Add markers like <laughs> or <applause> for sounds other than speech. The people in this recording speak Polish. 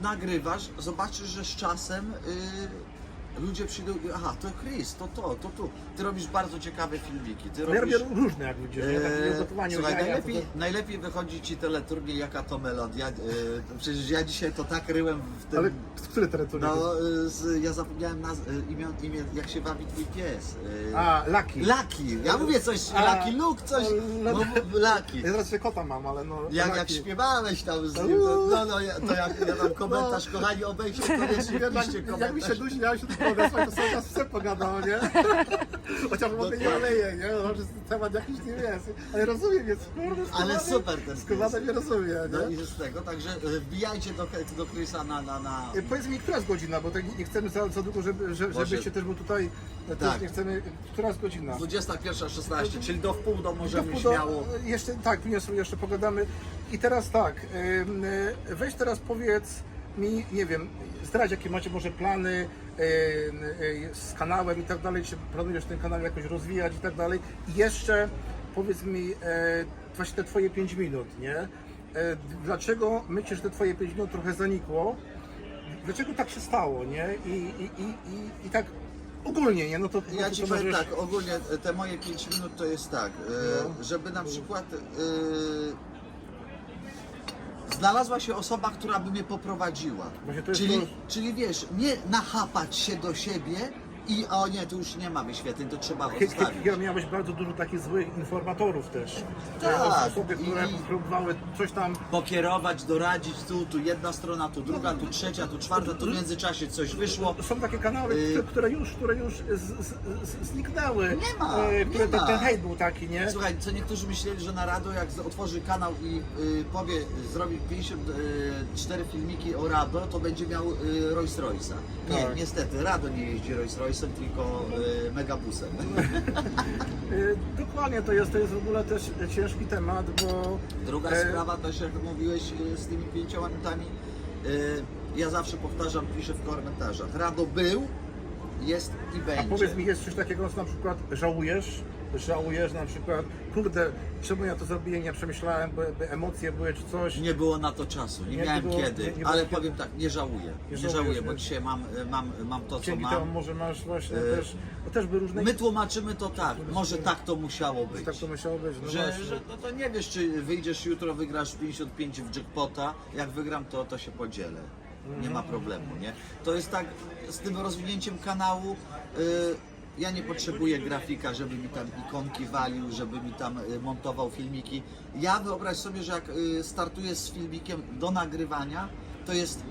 nagrywasz, zobaczysz, że z czasem y, ludzie przyjdą i aha, to Chris, to to, to tu. Ty robisz bardzo ciekawe filmiki. Ty No ja robisz... robię różne, jak nie? Tak, Eee, Słuchaj, jaja, najlepiej, to- najlepiej wychodzi ci teleturniej jaka to melodia. Eee, przecież ja dzisiaj to tak ryłem w tym. Ale który terytorium? No, y, z, ja zapomniałem naz, y, imię, imię, jak się bawi twój pies. Y, A, Lucky. Lucky. Ja mówię coś, A, Lucky Luke, coś. no, No, Lucky. Ja teraz kota mam, ale no... Jak, jak śpiewałeś tam z nim, to, no, no, ja- to jak ja tam komentarz, kochani, obejście koniecznie, piszcie jak mi się dusi, ja się tylko odesłać, to sobie raz psem pogadał, nie? <laughs> Chociaż mogę nie oleję, nie? No, że temat jakiś nie jest. Ale rozumiem, jest kurde, Ale super ten Skubany nie rozumie, No nie? i z tego, także y, wbijajcie do, do Chrisa na, na, na... E, Powiedz mi, która jest godzina, bo tak nie- nie chcemy za, za długo, żeby, że- Może- żebyście też był tutaj, e, też Tak. nie chcemy, która jest godzina? 21.16, czyli do wpół do Do możemy wpół do- śmiało. Jeszcze, tak, jeszcze, jeszcze pogadamy. I teraz tak, ym, y, weź teraz powiedz mi, nie wiem, zdradź jakie macie może plany ym, y, z kanałem i tak dalej, czy planujesz ten kanał jakoś rozwijać i tak dalej. I jeszcze powiedz mi e, właśnie te twoje 5 minut, nie? E, Dlaczego myślisz, że te twoje 5 minut trochę zanikło? Dlaczego tak się stało, nie? I, i, i, i, i tak ogólnie, nie? No to, no Ja to ci powiem możesz- tak, ogólnie e, te moje 5 minut to jest tak, e, No. żeby na przykład e, znalazła się osoba, która by mnie poprowadziła. Właśnie to jest Czyli, to- czyli wiesz, nie nachapać się do siebie i o nie, tu już nie ma wyświetleń, to trzeba odstawić. Chyba miałeś bardzo dużo takich złych informatorów też. Tak, Osoby, które i- próbowały coś tam. Pokierować, doradzić, tu, tu jedna strona, tu druga, tu trzecia, tu czwarta, tu w międzyczasie coś wyszło. Są takie kanały, Y- które- które już, które już z, z, z, zniknęły. Nie ma, E, które nie ten, ma. ten hejt był taki, nie? Słuchaj, co niektórzy myśleli, że na Rado jak z- otworzy kanał i y, powie, zrobi 54 filmiki o Rado, to będzie miał y, Rolls Royce'a. Nie, Tak. niestety, Rado nie jeździ Rolls Royce'em, tylko y, Megabusem. E, <laughs> Dokładnie to jest, to jest w ogóle też ciężki temat, bo Druga e, sprawa też, jak mówiłeś y, z tymi pięcioma minutami, y, ja zawsze powtarzam, piszę w komentarzach, Rado był, jest i A będzie. powiedz mi, jest coś takiego, co na przykład żałujesz? Żałujesz na przykład, kurde, czemu ja to zrobiłem, nie przemyślałem, by, by emocje były czy coś. Nie było na to czasu, nie, Nie miałem było- kiedy, nie- nie ale powiem tak, nie żałuję, nie, żałujesz, żałuję, bo nie? dzisiaj mam, mam, mam to, co Dzięki mam. temu może masz właśnie E, też, bo też by różne... My tłumaczymy to tak, może tak to musiało być. Tak to musiało być, no że, właśnie. że no to nie wiesz, czy wyjdziesz jutro, wygrasz 55 w jackpota, jak wygram to, to się podzielę. Nie ma problemu, nie? To jest tak, z tym rozwinięciem kanału, y, ja nie potrzebuję grafika, żeby mi tam ikonki walił, żeby mi tam y, montował filmiki. Ja wyobraź sobie, że jak y, startuję z filmikiem do nagrywania, to jest